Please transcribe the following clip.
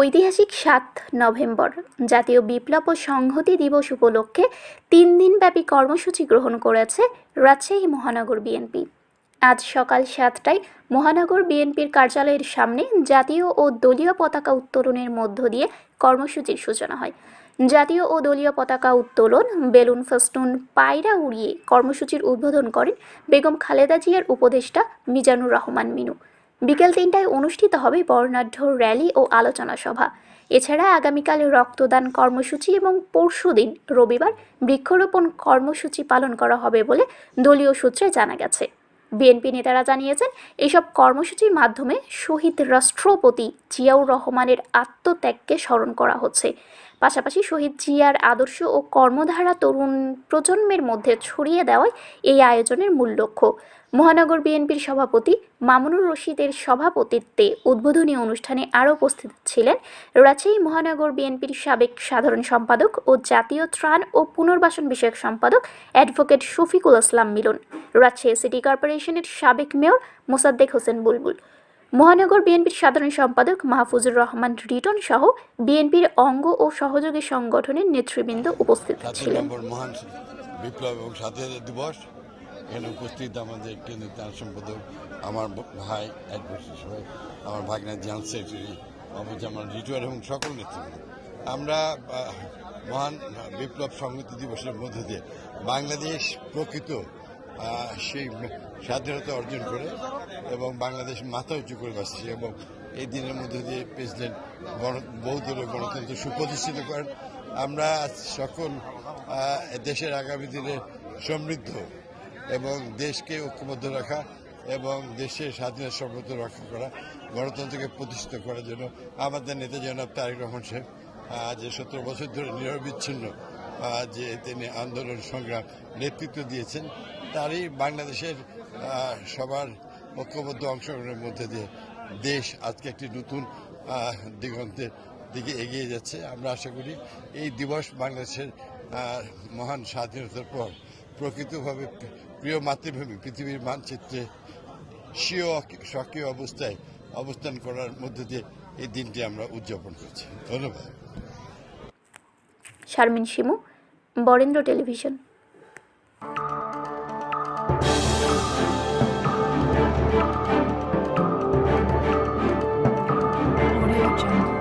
ঐতিহাসিক সাত নভেম্বর, জাতীয় বিপ্লব ও সংহতি দিবস উপলক্ষে তিন দিনব্যাপী কর্মসূচি গ্রহণ করেছে রাজশাহী মহানগর বিএনপি। আজ সকাল সাতটায় মহানগর বিএনপির কার্যালয়ের সামনে জাতীয় ও দলীয় পতাকা উত্তোলনের মধ্য দিয়ে কর্মসূচির সূচনা হয়। জাতীয় ও দলীয় পতাকা উত্তোলন, বেলুন ফেস্টুন, পায়রা উড়িয়ে কর্মসূচির উদ্বোধন করেন বেগম খালেদা জিয়ার উপদেষ্টা মিজানুর রহমান মিনু। বিকেল তিনটায় অনুষ্ঠিত হবে বর্ণাঢ্য র্যালি ও আলোচনা সভা। এছাড়া আগামীকাল রক্তদান কর্মসূচি এবং পরশুদিন রবিবার বৃক্ষরোপণ কর্মসূচি পালন করা হবে বলে দলীয় সূত্রে জানা গেছে। বিএনপি নেতারা জানিয়েছেন, এসব কর্মসূচির মাধ্যমে শহীদ রাষ্ট্রপতি জিয়াউর রহমানের আত্মত্যাগকে স্মরণ করা হচ্ছে। পাশাপাশি শহীদ জিয়ার আদর্শ ও কর্মধারা তরুণ প্রজন্মের মধ্যে ছড়িয়ে দেওয়াই এই আয়োজনের মূল লক্ষ্য। মহানগর বিএনপির সভাপতি মামুনুর রশিদের সভাপতিত্বে উদ্বোধনী অনুষ্ঠানে আরও উপস্থিত ছিলেন রাজশাহী মহানগর বিএনপির সাবেক সাধারণ সম্পাদক ও জাতীয় ত্রাণ ও পুনর্বাসন বিষয়ক সম্পাদক অ্যাডভোকেট শফিকুল ইসলাম মিলন, রাজশাহী সিটি কর্পোরেশনের সাবেক মেয়র মোসাদ্দেক হোসেন বুলবুল মহানগর বিএনপির সাধারণ সম্পাদক মাহফুজুর রহমান রিটন সহ বিএনপির অঙ্গ ও সহযোগী সংগঠনের নেতৃবৃন্দ উপস্থিত ছিলেন। মহান বিপ্লব এবং স্বাধীনতা দিবস। এখানে উপস্থিত আমাদের কেন্দ্রীয় ত্রাণ সম্পাদক আমার ভাই অ্যাডভোকেট সবাই আমার ভাগনা জেনারেল সেক্রেটারি আমার রিটুয়ার এবং সকল নেতৃবৃন্দ। আমরা মহান বিপ্লব সংহতি দিবসের মধ্যে দিয়ে বাংলাদেশ প্রকৃত সেই স্বাধীনতা অর্জন করে এবং বাংলাদেশ মাথা উঁচু করে বাঁচছে এবং এই দিনের মধ্যে দিয়ে প্রেসিডেন্ট বহুদলীয় গণতন্ত্র সুপ্রতিষ্ঠিত করেন। আমরা সকল দেশের আগামী দিনে সমৃদ্ধ এবং দেশকে ঐক্যবদ্ধ রাখা এবং দেশের স্বাধীনতা সর্বত্র রক্ষা করা, গণতন্ত্রকে প্রতিষ্ঠিত করার জন্য আমাদের নেতা জনাব তারেক রহমান সাহেব যে সতেরো বছর ধরে নিরবিচ্ছিন্ন যে তিনি আন্দোলন সংগ্রাম নেতৃত্ব দিয়েছেন তারই বাংলাদেশের সবার ঐক্যবদ্ধ অংশগ্রহণের মধ্যে দিয়ে দেশ আজকে একটি নতুন দিগন্তের দিকে এগিয়ে যাচ্ছে। আমরা আশা করি এই দিবস বাংলাদেশের মহান স্বাধীনতার পর প্রকৃতভাবে প্রিয় মাতৃভূমি, পৃথিবীর মানচিত্রে স্বীয় সক্রিয় অবস্থায় অবস্থান করার মধ্যে দিয়ে এই দিনটি আমরা উদযাপন করছি। ধন্যবাদ। Sharmin Shimu, Barendra television. Radio Jungle.